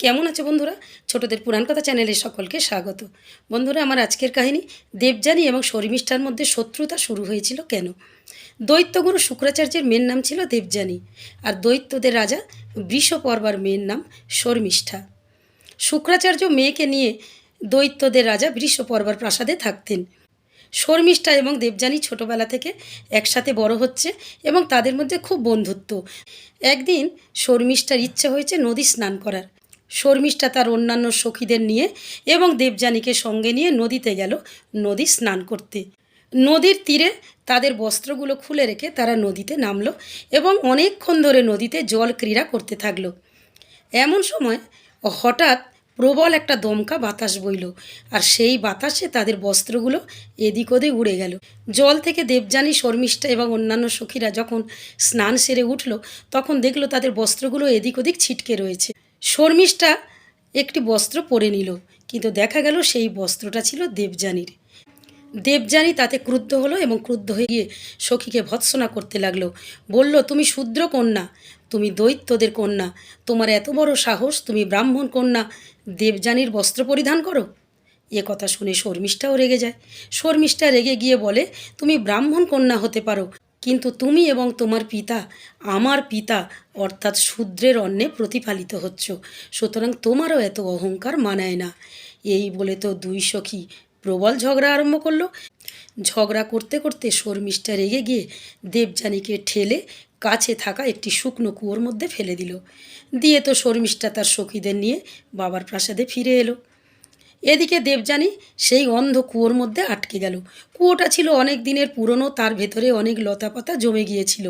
কেমন আছে বন্ধুরা? ছোটদের পুরাণ কথা চ্যানেলে সকলকে স্বাগত। বন্ধুরা, আমার আজকের কাহিনী, দেবযানী এবং শর্মিষ্ঠার মধ্যে শত্রুতা শুরু হয়েছিল কেন? দৈত্যগুরু শুক্রাচার্যের মেয়ের নাম ছিল দেবযানী আর দৈত্যদের রাজা বৃষপর্বার মেয়ের নাম শর্মিষ্ঠা। শুক্রাচার্য মেয়েকে নিয়ে দৈত্যদের রাজা বৃষপর্বার প্রাসাদে থাকতেন। শর্মিষ্ঠা এবং দেবযানী ছোটবেলা থেকে একসাথে বড় হচ্ছে এবং তাদের মধ্যে খুব বন্ধুত্ব। একদিন শর্মিষ্ঠার ইচ্ছা হয়েছে নদী স্নান করার। শর্মিষ্ঠা তার অন্যান্য সখীদের নিয়ে এবং দেবযানীকে সঙ্গে নিয়ে নদীতে গেল নদী স্নান করতে। নদীর তীরে তাদের বস্ত্রগুলো খুলে রেখে তারা নদীতে নামলো এবং অনেকক্ষণ ধরে নদীতে জল ক্রীড়া করতে থাকল। এমন সময় হঠাৎ প্রবল একটা দমকা বাতাস বইল আর সেই বাতাসে তাদের বস্ত্রগুলো এদিক ওদিক উড়ে গেল। জল থেকে দেবযানী, শর্মিষ্ঠা এবং অন্যান্য সখীরা যখন স্নান সেরে উঠল তখন দেখল তাদের বস্ত্রগুলো এদিক ওদিক ছিটকে রয়েছে। শর্মিষ্ঠা একটি বস্ত্র পরে নিল, কিন্তু দেখা গেল সেই বস্ত্রটা ছিল দেবযানীর। দেবযানী তাতে ক্রুদ্ধ হলো এবং ক্রুদ্ধ হয়ে গিয়ে সখীকে ভৎসনা করতে লাগল। বলল, তুমি শূদ্র কন্যা, তুমি দৈত্যদের কন্যা, তোমার এত বড় সাহস, তুমি ব্রাহ্মণ কন্যা, দেবযানীর বস্ত্র পরিধান করো? এ কথা শুনে শর্মিষ্ঠাও রেগে যায়। শর্মিষ্ঠা রেগে গিয়ে বলে, তুমি ব্রাহ্মণ কন্যা হতে পারো কিন্তু তুমি এবং তোমার পিতা, আমার পিতা অর্থাৎ শূদ্রের অন্নে প্রতিপালিত হচ্ছ। সুতরাং তোমারও এত অহংকার মানায় না। এই বলে তো দুই সখী প্রবল ঝগড়া আরম্ভ করল। ঝগড়া করতে করতে শর্মিষ্ঠা রেগে গিয়ে দেবযানীকে ঠেলে কাছে থাকা একটি শুকনো কুয়োর মধ্যে ফেলে দিল। দিয়ে তো শর্মিষ্ঠা তার সখীদের নিয়ে বাবার প্রাসাদে ফিরে এলো। এদিকে দেবযানী সেই অন্ধ কুয়োর মধ্যে আটকে গেল। কুয়োটা ছিল অনেক দিনের পুরনো, তার ভেতরে অনেক লতাপাতা জমে গিয়েছিল।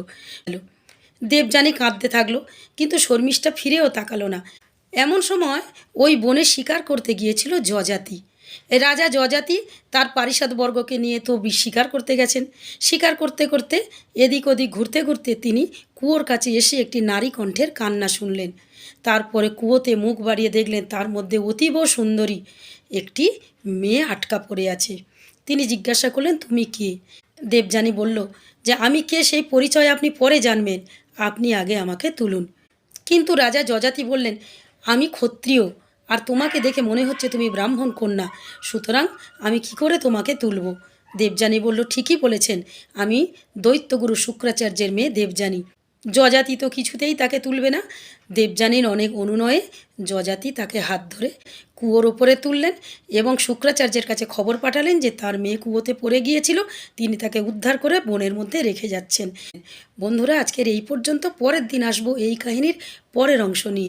দেবযানী কাঁদতে থাকল, কিন্তু শর্মিষ্ঠা ফিরেও তাকালো না। এমন সময় ওই বনে শিকার করতে গিয়েছিল যজাতি। রাজা যজাতি তার পারিষদবর্গকে নিয়ে তো শিকার করতে গেছেন। শিকার করতে করতে এদিক ওদিক ঘুরতে ঘুরতে তিনি কুয়োর কাছে এসে একটি নারী কণ্ঠের কান্না শুনলেন। তারপরে কুয়োতে মুখ বাড়িয়ে দেখলেন তার মধ্যে অতীব সুন্দরী একটি মেয়ে আটকা পড়ে আছে। তিনি জিজ্ঞাসা করলেন, তুমি কে? দেবযানী বলল, যে আমি কে সেই পরিচয় আপনি পরে জানবেন। আপনি আগে আমাকে তুলুন। কিন্তু রাজা যজাতি বললেন, আমি ক্ষত্রিয়, আর তোমাকে দেখে মনে হচ্ছে তুমি ব্রাহ্মণ কন্যা। সুতরাং আমি কি করে তোমাকে তুলব? দেবযানী বলল, ঠিকই বলেছেন। আমি দৈত্যগুরু শুক্রাচার্যের মেয়ে দেবযানী। যজাতি তো কিছুতেই তাকে তুলবে না। দেবযানীর অনেক অনুনয়ে যজাতি তাকে হাত ধরে কুয়োর ওপরে তুললেন এবং শুক্রাচার্যের কাছে খবর পাঠালেন যে তার মেয়ে কুয়োতে পড়ে গিয়েছিল, তিনি তাকে উদ্ধার করে বনের মধ্যে রেখে যাচ্ছেন। বন্ধুরা, আজকের এই পর্যন্ত, পরের দিন আসব এই কাহিনীর পরের অংশ নিয়ে।